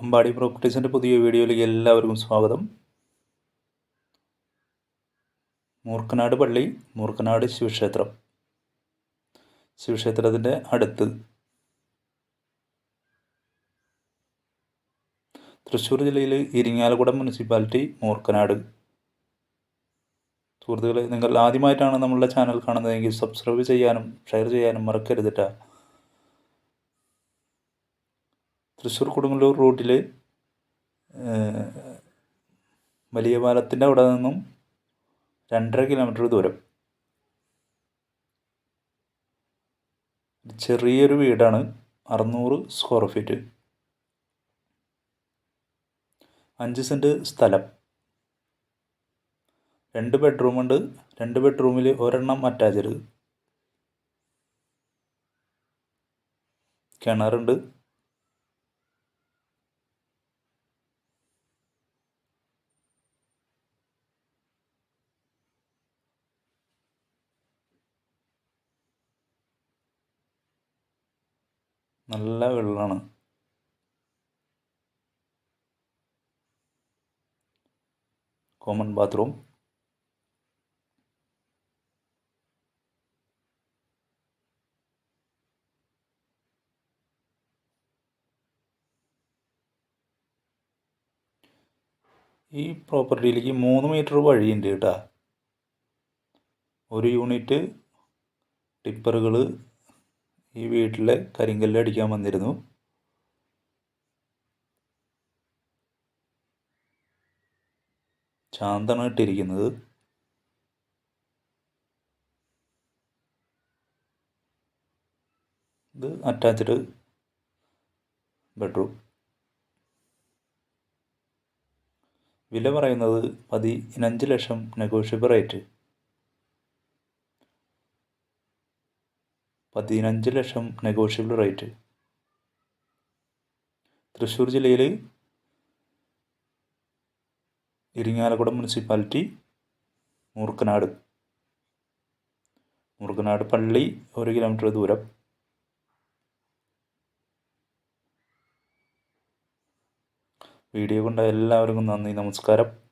അമ്പാടി പ്രോപ്പർട്ടീസിന്റെ പുതിയ വീഡിയോയിലേക്ക് എല്ലാവർക്കും സ്വാഗതം. മൂർക്കനാട് പള്ളി മൂർക്കനാട് ശിവക്ഷേത്രം. ശിവക്ഷേത്രത്തിന്റെ അടുത്ത്. തൃശ്ശൂർ ജില്ലയിൽ ഇരിങ്ങാലക്കുട മുനിസിപ്പാലിറ്റി മൂർക്കനാട്. സുഹൃത്തുക്കളെ നിങ്ങൾ ആദ്യമായിട്ടാണ് നമ്മളുടെ ചാനൽ കാണുന്നതെങ്കിൽ സബ്സ്ക്രൈബ് ചെയ്യാനും ഷെയർ ചെയ്യാനും മറക്കരുതിട്ടാ തൃശ്ശൂർ കൊടുങ്ങല്ലൂർ റൂട്ടിൽ വലിയ പാലത്തിന്റെ അവിടെ നിന്നും രണ്ടര കിലോമീറ്റർ ദൂരം. ചെറിയൊരു വീടാണ് അറുന്നൂറ് സ്ക്വയർ ഫീറ്റ് അഞ്ച് സെന്റ് സ്ഥലം. രണ്ട് ബെഡ്റൂമുണ്ട് രണ്ട് ബെഡ്റൂമിൽ ഒരെണ്ണം അറ്റാച്ച്ഡ് കിണറുണ്ട്. നല്ല വെള്ളമാണ് കോമൺ ബാത്റൂം ഈ പ്രോപ്പർട്ടിയിലേക്ക് മൂന്ന് മീറ്റർ വഴിയുണ്ട് കേട്ടോ. ഒരു യൂണിറ്റ് ടിപ്പറുകൾ ഈ വീട്ടിലെ കരിങ്കല്ല് അടിക്കാൻ വന്നിരുന്നു. ശാന്തമാണ് ഇട്ടിരിക്കുന്നത്. ഇത് അറ്റാച്ച്ഡ് ബെഡ്റൂം വില പറയുന്നത് പതിനഞ്ച് ലക്ഷം നെഗോഷ്യബിൾ റേറ്റ് പതിനഞ്ച് ലക്ഷം നെഗോഷ്യബിൾ റേറ്റ് തൃശ്ശൂർ ജില്ലയിൽ ഇരിങ്ങാലക്കുട മുനിസിപ്പാലിറ്റി മൂർക്കനാട്. മൂർക്കനാട് പള്ളി ഒരു കിലോമീറ്റർ ദൂരം. വീഡിയോ കണ്ട എല്ലാവർക്കും നന്ദി നമസ്കാരം.